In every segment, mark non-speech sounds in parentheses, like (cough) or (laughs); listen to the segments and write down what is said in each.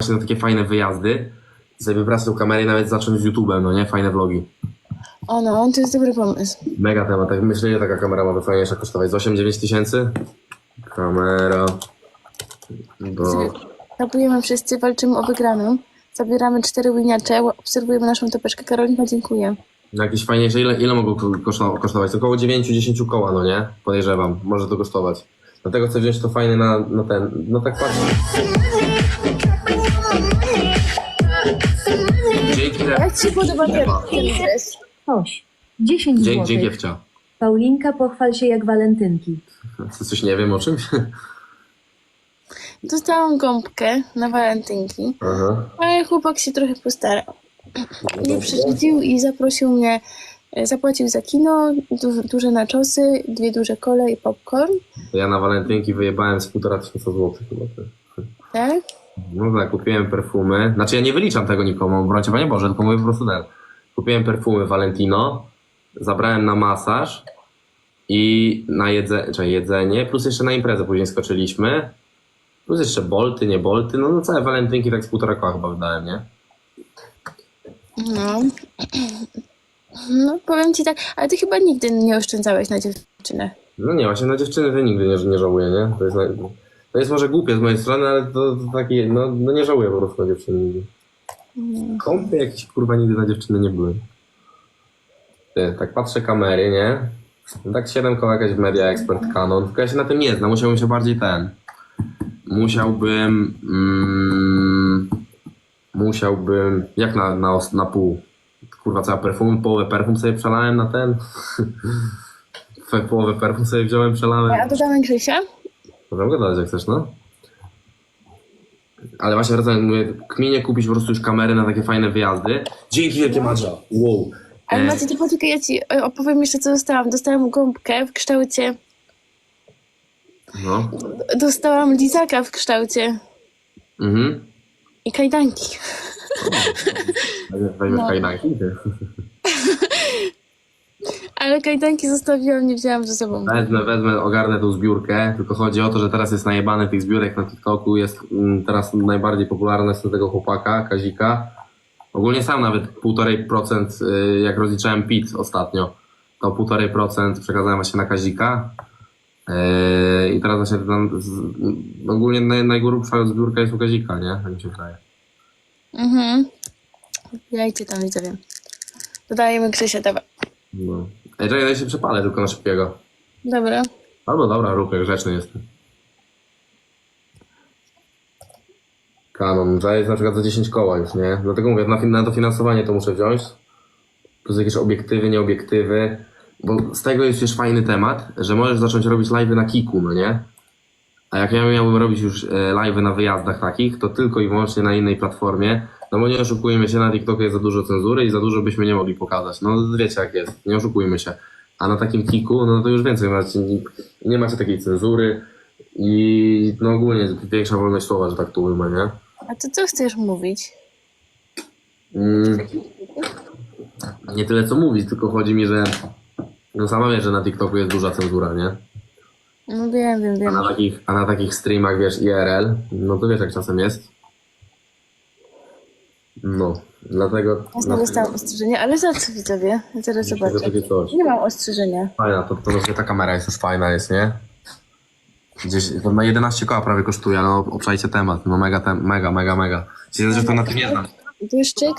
właśnie na takie fajne wyjazdy. Sobie wybrać tą kamerę i nawet zacząć z YouTube'em, no nie? Fajne vlogi. O no, to jest dobry pomysł. Mega temat. Tak myślę, ile taka kamera ma fajniejsza kosztować? Z 8-9 tysięcy? Kamera. Do... Rapujemy wszyscy, walczymy o wygraną. Zabieramy cztery winiacze, obserwujemy naszą topeczkę. Karolina, dziękuję. Jakieś fajniejsze, ile, ile mogą ko- koszto- kosztować? Około 9-10 koła, no nie? Podejrzewam, może to kosztować. Dlatego chcę wziąć to fajne na, na ten, no tak patrzę. Jak ci się podoba ten, ten dres? Oś. 10 dzięki, zł. dzięki Ewcia. Paulinka, pochwal się jak walentynki. Co, (laughs) Coś nie wiem o czymś? Dostałam gąbkę na walentynki, Aha. ale chłopak się trochę postarał. Nie przerzucił i zaprosił mnie, e, zapłacił za kino, duże, duże naczosy, dwie duże kole i popcorn, Ja na walentynki wyjebałem z półtora tysiąca złotych chyba. ty. tak? No tak, kupiłem perfumy. Znaczy ja nie wyliczam tego nikomu, brońcie Panie Boże, tylko mówię po prostu ten. Kupiłem perfumy Valentino, zabrałem na masaż i na jedze, czy jedzenie, plus jeszcze na imprezę później skoczyliśmy. Plus jeszcze bolty, nie bolty, no, no całe walentynki tak z półtora koła chyba wydałem, nie? No. No, powiem ci tak, ale ty chyba nigdy nie oszczędzałeś na dziewczynę. No nie, właśnie na dziewczyny to nigdy nie, nie żałuję, nie? To jest, na, to jest może głupie z mojej strony, ale to, to taki, no, no nie żałuję po prostu dziewczyny. Kąpy jakieś kurwa nigdy na dziewczyny nie były. Tak patrzę kamery, nie? Tak 7 koła jakaś Media Expert Canon, tylko ja się na tym nie znam, musiałbym się bardziej ten... Musiałbym... Mm, musiałbym... Jak na, na, na pół? Kurwa, cała perfum, połowę perfum sobie przelałem na ten. (laughs) Połowę perfum sobie wziąłem, przelałem. A dodamy Grzysia? Możemy gadać jak chcesz, no. Ale właśnie wracając, mówię, kminie kupić po prostu już kamery na takie fajne wyjazdy. Dzięki wielkie Madzia. Wow. Ale E, Macie, to poczekaj, ja ci e, opowiem jeszcze, co dostałam. Dostałam gąbkę w kształcie... no. Dostałam lizaka w kształcie Mhm. i kajdanki. (laughs) Weźmiesz No. kajdanki. Ale kajdanki zostawiłam, nie wzięłam ze sobą. Wezmę, wezmę, ogarnę tą zbiórkę, tylko chodzi o to, że teraz jest najebane tych zbiórek na TikToku, jest mm, teraz najbardziej popularna jest tego chłopaka, Kazika. Ogólnie sam nawet 1,5% y, jak rozliczałem PIT ostatnio, to 1,5% przekazałem właśnie na Kazika. Yy, I teraz właśnie tam z, ogólnie naj, najgrubsza zbiórka jest u Kazika, nie? Tak mi się wydaje. Mhm. Jajcie tam, widzowie. Dodajemy Grzysia, dobra. No. Ej, czekaj, ja się przepalę tylko na szybkiego. Dobra. Albo dobra, rób, jak grzeczny jestem. Canon, to jest na przykład za 10 koła już, nie? Dlatego mówię, na, na dofinansowanie to muszę wziąć. Plus jakieś obiektywy, nieobiektywy. Bo z tego jest już fajny temat, że możesz zacząć robić live'y na Kiku, no nie? A jak ja miałbym robić już e, live'y na wyjazdach takich, to tylko i wyłącznie na innej platformie. No bo nie oszukujmy się, na TikToku jest za dużo cenzury i za dużo byśmy nie mogli pokazać. No wiecie jak jest, nie oszukujmy się. A na takim Kiku, no to już więcej macie, nie, macie takiej cenzury i no ogólnie większa wolność słowa, że tak tu ujmę, nie? A ty co chcesz mówić? Mm, nie tyle co mówić, tylko chodzi mi, że no sama wiesz, że na TikToku jest duża cenzura, nie? No wiem, wiem, A wiem. na takich, a na takich streamach, wiesz, IRL, no to wiesz jak czasem jest. No, dlatego... Ja nie dostałam ostrzeżenia, ale za co widzowie? Ja Zaraz zobaczę. Nie mam ostrzeżenia. Fajna, to, to właśnie ta kamera jest już fajna, jest, nie? Gdzieś, to na 11 koła prawie kosztuje, no obszajcie temat, no mega, tem, mega, mega, mega. Się zresztą na tym nie znam. Błyszczyk?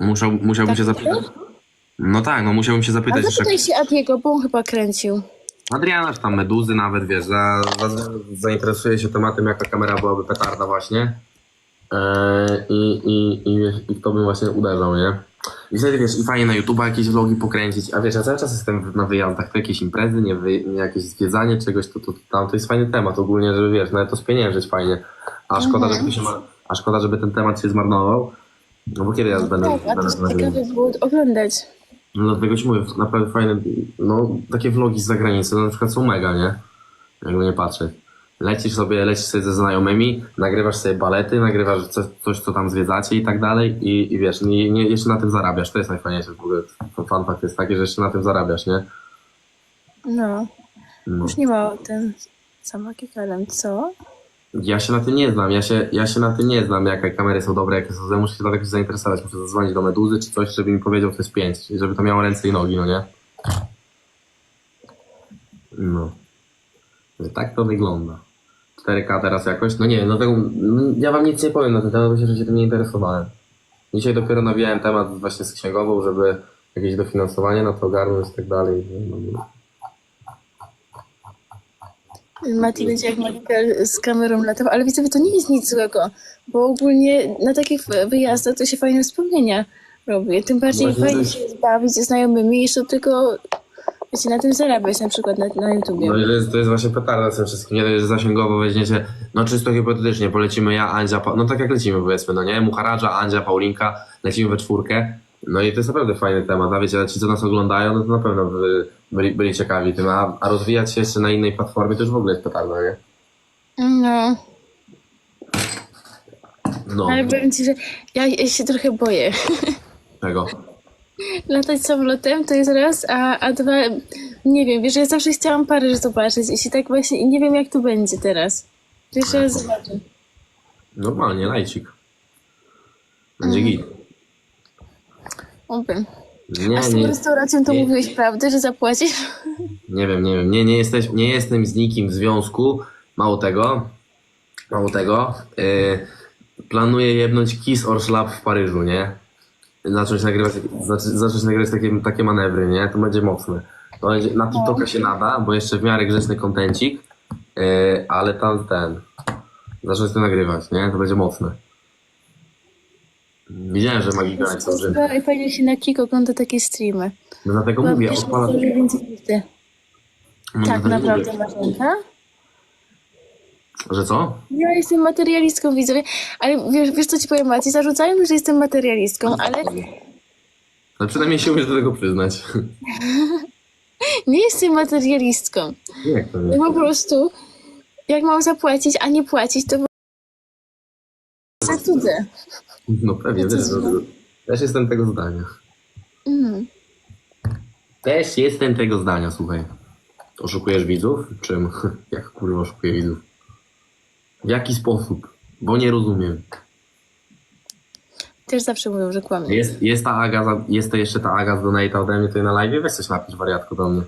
Musiał, musiałbym Tak, się zapytać. No tak, no musiałbym się A zapytać jeszcze. zapytaj się Adiego, bo on chyba kręcił. Adriana, czy tam Meduzy nawet, wiesz, za, za, zainteresuje się tematem, jaka kamera byłaby petarda właśnie. Eee, i, i, i, I w to bym właśnie uderzał, nie? I wtedy, wiesz, i fajnie na YouTube jakieś vlogi pokręcić, a wiesz, ja cały czas jestem na wyjazdach, to jakieś imprezy, nie, wy, nie jakieś zwiedzanie czegoś, to, to, to tam to jest fajny temat ogólnie, że wiesz, nawet to spieniężyć fajnie. A szkoda, żeby, to się, ma- a szkoda, żeby ten temat się zmarnował. No bo kiedy ja będę, Tak, a to ciekawe było oglądać. No dlatego ci mówię, naprawdę fajne, no takie vlogi z zagranicy, no, na przykład są mega, nie? Jakby nie patrzeć. Lecisz sobie, lecisz sobie ze znajomymi, nagrywasz sobie balety, nagrywasz coś, coś co tam zwiedzacie i tak dalej i, i wiesz, nie, nie, jeszcze na tym zarabiasz, to jest najfajniejsze w ogóle, fun fact jest taki, że jeszcze na tym zarabiasz, nie? No, No. już nie ma tym. Sama kikalem, co? Ja się na tym nie znam, ja się, ja się na tym nie znam, jakie kamery są dobre, jakie są złe, muszę się dlatego się zainteresować, muszę zadzwonić do Meduzy czy coś, żeby mi powiedział, co jest 5, i żeby to miało ręce i nogi, no nie? No. Tak to wygląda. 4K teraz jakoś, no nie wiem, no tego, no, ja wam nic nie powiem na ten temat, bo się, że się tym nie interesowałem. Dzisiaj dopiero nawijałem temat właśnie z księgową, żeby jakieś dofinansowanie na to ogarnąć i tak dalej. No, no. Mati będzie jak Monika z kamerą latał, ale widzę, że to nie jest nic złego, bo ogólnie na takich wyjazdach to się fajne wspomnienia robi. Tym bardziej Właśnie fajnie się bawić ze znajomymi jeszcze tylko wiecie, na tym zarabiać, na przykład na, na YouTubie. No i to jest, to jest właśnie petarda z tym wszystkim. Nie dość, że zasięgowo weźmiecie, no czysto hipotetycznie, polecimy ja, Andzia, pa... no tak jak lecimy powiedzmy, no nie? Mucharadża, Andzia, Paulinka, lecimy we czwórkę. No i to jest naprawdę fajny temat, a wiecie, ci co nas oglądają, no to na pewno by, byli, byli ciekawi tym, a, a rozwijać się jeszcze na innej platformie to już w ogóle jest petarda, nie? No, No, ale powiem ci, że ja, ja się trochę boję. tego. Latać samolotem to jest raz, a, a dwa, nie wiem, wiesz, ja zawsze chciałam Paryż zobaczyć i się tak właśnie, i nie wiem jak to będzie teraz. Jeszcze raz zobaczę. Normalnie, lajcik. Będzie git. Oby. Nie, A z tą nie, restauracją to nie. mówiłeś prawdę, że zapłacisz? Nie wiem, nie wiem. Nie, nie, jesteś, nie jestem z nikim w związku. Mało tego. Mało tego. Yy, planuję jebnąć Kiss or Slap w Paryżu, nie? Zacząć nagrywać, zacząć, zacząć nagrywać takie, takie manewry, nie? To będzie mocne. To będzie, na TikToka się nada, bo jeszcze w miarę grzeczny kontencik. Yy, ale tam ten. Zacząć to nagrywać, nie? To będzie mocne. Widziałem, że Magika napisał, że... I fajnie się na Kik ogląda takie streamy. No dlatego Bo mówię, więcej widzę. no Tak, naprawdę. Marzenka. Że co? Ja jestem materialistką, widzowie, ale wiesz, wiesz co ci powiem, Maci, zarzucają mi, że jestem materialistką, ale Ale przynajmniej się umiesz do tego przyznać. (laughs) nie jestem materialistką. Jak to nie? Ja po prostu, jak mam zapłacić, a nie płacić, to za cudze. No pewnie, No też, złe. też jestem tego zdania. Mm. Też jestem tego zdania, słuchaj. Oszukujesz widzów? Czym? (laughs) Jak kurwa oszukuję widzów? W jaki sposób? Bo nie rozumiem. Też zawsze mówią, że kłamię. Jest, jest ta Aga, za- jest to jeszcze ta Aga z Donata ode mnie tutaj na live? Weź coś napisz wariatko do mnie.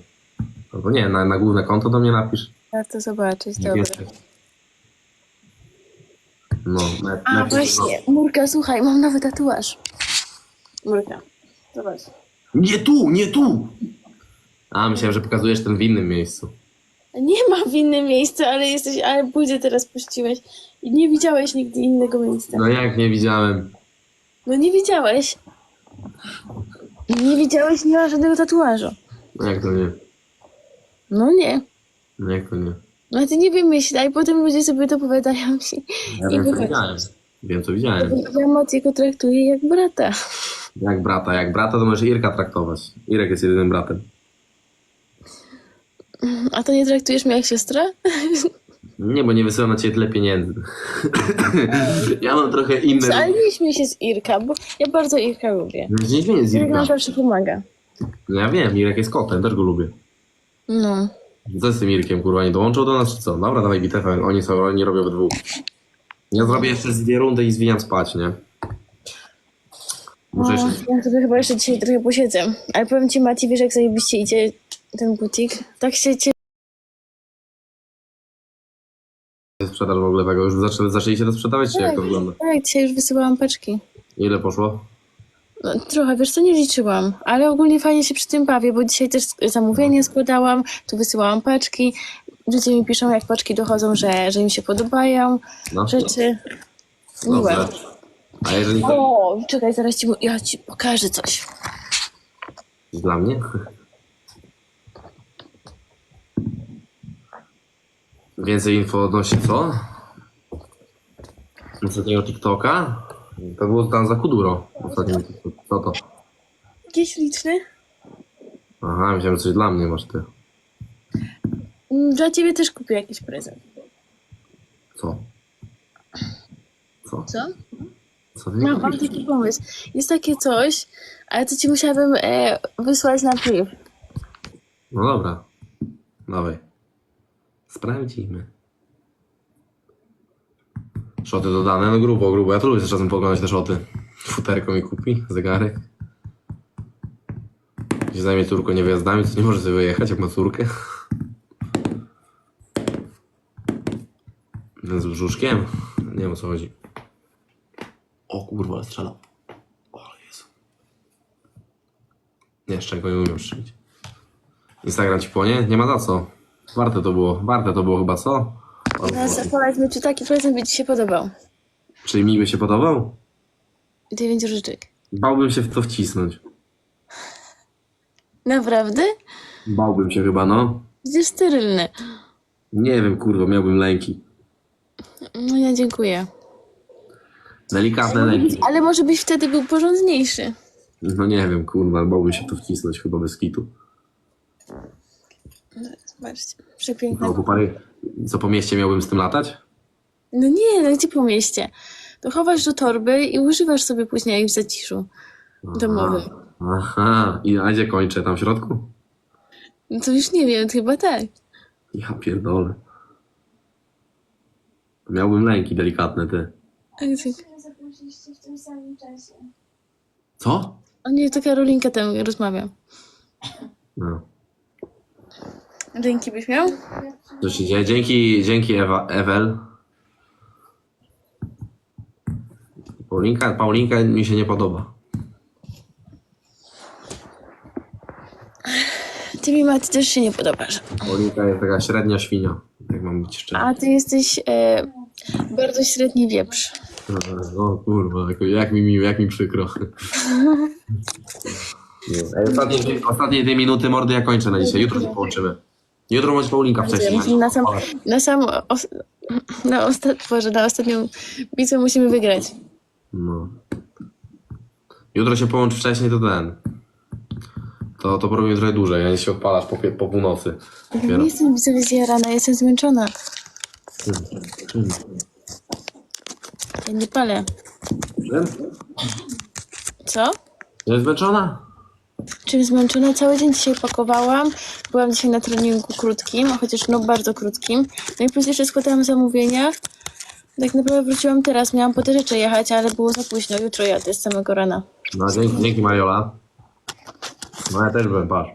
Albo nie, na, na główne konto do mnie napisz. Warto zobaczyć, dobra. jesteś. No, na, A napisz, właśnie, Murka, słuchaj, mam nowy tatuaż. Murka, zobacz. Nie tu, nie tu! A, myślałem, że pokazujesz ten w innym miejscu. Nie ma w innym miejscu, ale jesteś, ale budzie teraz puściłeś. I nie widziałeś nigdy innego miejsca. No jak nie widziałem. No nie widziałeś. Nie widziałeś, nie ma żadnego tatuażu. No jak to nie? No nie. No jak to nie? No ty nie wymyślaj, potem ludzie sobie dopowiadają ci. Ja I wiem, co wychodzi. widziałem. Wiem, co widziałem. Ja Matiego traktuję jak brata. Jak brata, jak brata, to możesz Irka traktować. Irek jest jedynym bratem. A to nie traktujesz mnie jak siostra? Nie, bo nie wysyłam na ciebie tyle pieniędzy. (laughs) ja mam trochę inne... Ale nie śmiej się z Irka, bo ja bardzo Irka lubię. Nie śmieję z Irek Irka. nam zawsze pomaga. No ja wiem, Irek jest kotem, też go lubię. No. Co z tym Irkiem, kurwa, nie dołączył do nas, czy co? Dobra, dawaj bitewę, oni są, oni robią we dwóch. Ja zrobię jeszcze z dwie rundy i zwijam spać, nie? Muszę No, jeszcze... ja sobie chyba jeszcze dzisiaj trochę posiedzę. Ale powiem ci, Mati, wiesz jak zajebiście idzie ten butik? Tak się cie... Sprzedaż w ogóle tego, już zaczę, zaczęliście to sprzedawać, czy jak to wygląda? Tak, dzisiaj już wysyłałam paczki. Ile poszło? No, trochę, wiesz co, nie liczyłam, ale ogólnie fajnie się przy tym bawię, bo dzisiaj też zamówienie składałam, tu wysyłałam paczki. Ludzie mi piszą, jak paczki dochodzą, że, że im się podobają No, rzeczy. Miłe. dobrze. A jeżeli to O, czekaj, zaraz ci, mu- ja ci pokażę coś. dla mnie? Więcej info odnośnie co? Ostatniego TikToka? To było tam za Kuduro. Ostatnim TikTok. Co to? Jakiś liczny? Aha, myślałem, że coś dla mnie masz ty. Mm, Dla ciebie też kupię jakiś prezent. Co? Co? Co? Co ty Mam, taki pomysł. Jest takie coś, ale to ci musiałabym e, wysłać na priv. No dobra. Dawaj. Sprawdzimy. Szoty dodane, no grubo, grubo. Ja to lubię czasem poglądać te szoty. Futerko mi kupi, zegarek. Gdzie zajmie córko niewyjazdami, to nie może sobie wyjechać, jak ma córkę. Z brzuszkiem? Nie wiem o co chodzi. O kurwa, strzela. O Jezu. Nie, jeszcze go nie umiem strzelić. Instagram ci płonie? Nie ma za co. Warte to było. Warte to było chyba, co? Teraz powiedzmy, czy taki prezent by ci się podobał? Czy mi by się podobał? Dziewięć różyczek. Bałbym się w to wcisnąć. Naprawdę? Bałbym się chyba, no. Przecież sterylne. Nie wiem, kurwa, miałbym lęki. No ja dziękuję. Delikatne lęki. Ale może byś wtedy był porządniejszy. No nie wiem, kurwa, bałbym się w to wcisnąć chyba bez kitu. Zobaczcie, przepiękne. No. Co po mieście miałbym z tym latać? No nie, no gdzie po mieście? To chowasz do torby i używasz sobie później w zaciszu domowym. Aha, i a gdzie kończę? Tam w środku? No to już nie wiem, chyba tak. Ja pierdolę. Miałbym lęki delikatne, ty. A gdzie- zaprosiliście w tym samym czasie. Co? O nie, to Karolinka tam rozmawia. No. Ręki byś miał? Co się dzieje? Dzięki, dzięki Ewa, Ewel. Paulinka, Paulinka mi się nie podoba. Ty mi Maty też się nie podobasz. Paulinka jest taka średnia świnia, jak mam być szczery. A ty jesteś e, bardzo średni wieprz. O kurwa, jak, jak mi miło, jak mi przykro. (laughs) Nie. Ostatnie, ostatnie dwie minuty mordy ja kończę na dzisiaj. Jutro się połączymy. Jutro będzie Paulinka wcześniej. Na sam, na sam os, na, ostat, Boże, na ostatnią bitwę musimy wygrać. No. Jutro się połącz wcześniej, to ten. To, to porobimy trochę dłużej, a nie się odpalasz po, pie- po północy. Ja Dopiero. nie jestem widzowie zjarana, jestem zmęczona. Ja nie palę. Co? Jest zmęczona? Czym zmęczona? Cały dzień dzisiaj pakowałam. Byłam dzisiaj na treningu krótkim, a chociaż no bardzo krótkim. No i później jeszcze składałam zamówienia. Tak naprawdę wróciłam teraz, miałam po te rzeczy jechać, ale było za późno. Jutro jadę z samego rana. No dzięki, dzięki Mariola. No ja też byłem, patrz.